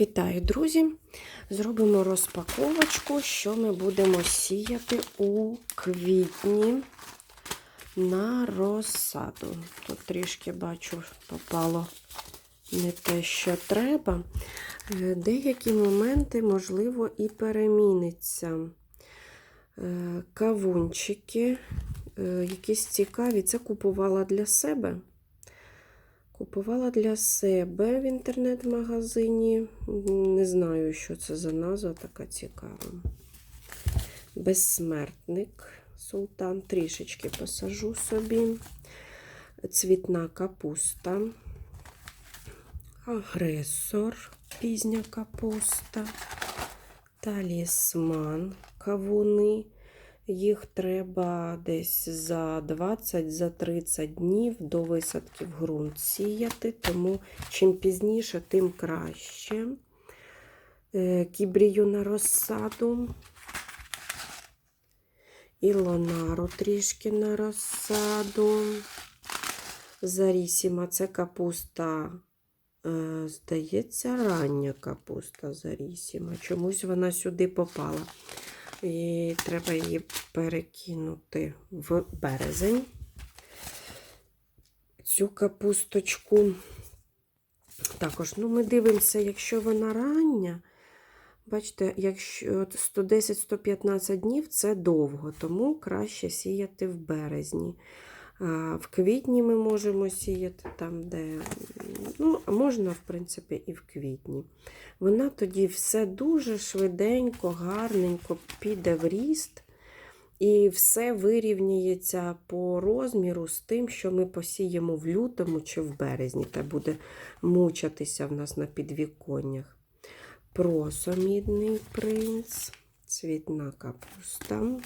Вітаю, друзі! Зробимо розпаковочку, що ми будемо сіяти у квітні на розсаду. Тут трішки бачу, попало не те, що треба. Е, Деякі моменти, можливо, і переміниться. Е, Кавунчики, е, якісь цікаві, це купувала для себе. Купувала для себе в інтернет-магазині. Не знаю, що це за назва така цікава. Безсмертник. Султан. Трішечки посажу собі. Цвітна капуста. Агресор. Пізня капуста. Талісман. Кавуни. Їх треба десь за 20-30 днів до висадки в ґрунт сіяти, тому чим пізніше, тим краще. Е, Кібрію на розсаду. Ілонару трішки на розсаду. Зарісіма це капуста, е, здається, рання капуста Зарісіма. Чомусь вона сюди попала. І треба її перекинути в березень. Цю капусточку. Також, ну, ми дивимося, якщо вона рання, бачите, якщо 110-115 днів це довго, тому краще сіяти в березні. В квітні ми можемо сіяти там, де ну, можна, в принципі, і в квітні. Вона тоді все дуже швиденько, гарненько піде в ріст, і все вирівняється по розміру з тим, що ми посіємо в лютому чи в березні. Та буде мучатися в нас на підвіконнях. Просо мідний принц, цвітна капуста.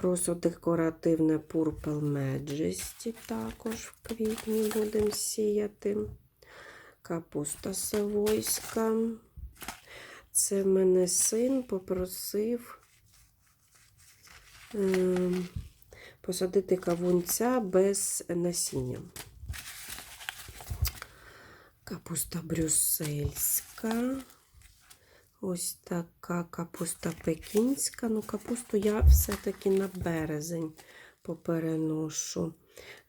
Просто декоративне Purple Majesty також в квітні будемо сіяти. Капуста савойська. Це мене син попросив е, посадити кавунця без насіння. Капуста брюссельська. Ось така капуста пекінська. Ну, капусту я все-таки на березень попереношу.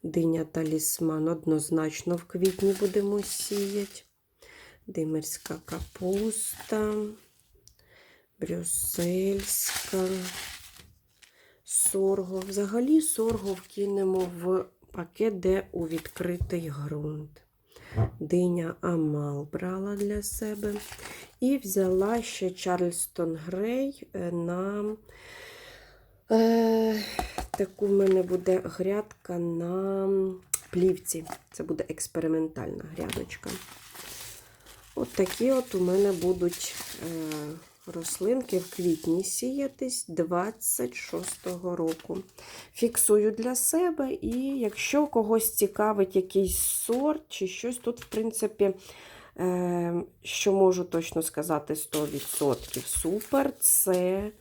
Диня талісман однозначно в квітні будемо сіяти. Димирська капуста, брюссельська, сорго. Взагалі сорго вкинемо в пакет, де у відкритий ґрунт. Диня Амал брала для себе. І взяла ще Чарльстон Грей на е, таку в мене буде грядка на плівці. Це буде експериментальна грядочка. От такі от у мене будуть е, рослинки в квітні сіятись 26-го року. Фіксую для себе, і якщо когось цікавить якийсь сорт чи щось, тут, в принципі, е, що можу точно сказати 100% супер, це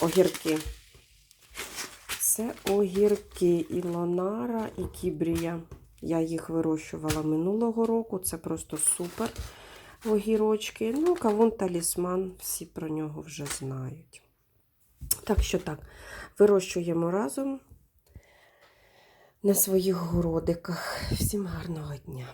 огірки. Це огірки Ілонара і Кібрія. Я їх вирощувала минулого року, це просто супер огірочки. Ну, кавун талісман, всі про нього вже знають. Так що так, вирощуємо разом на своїх городиках. Всім гарного дня!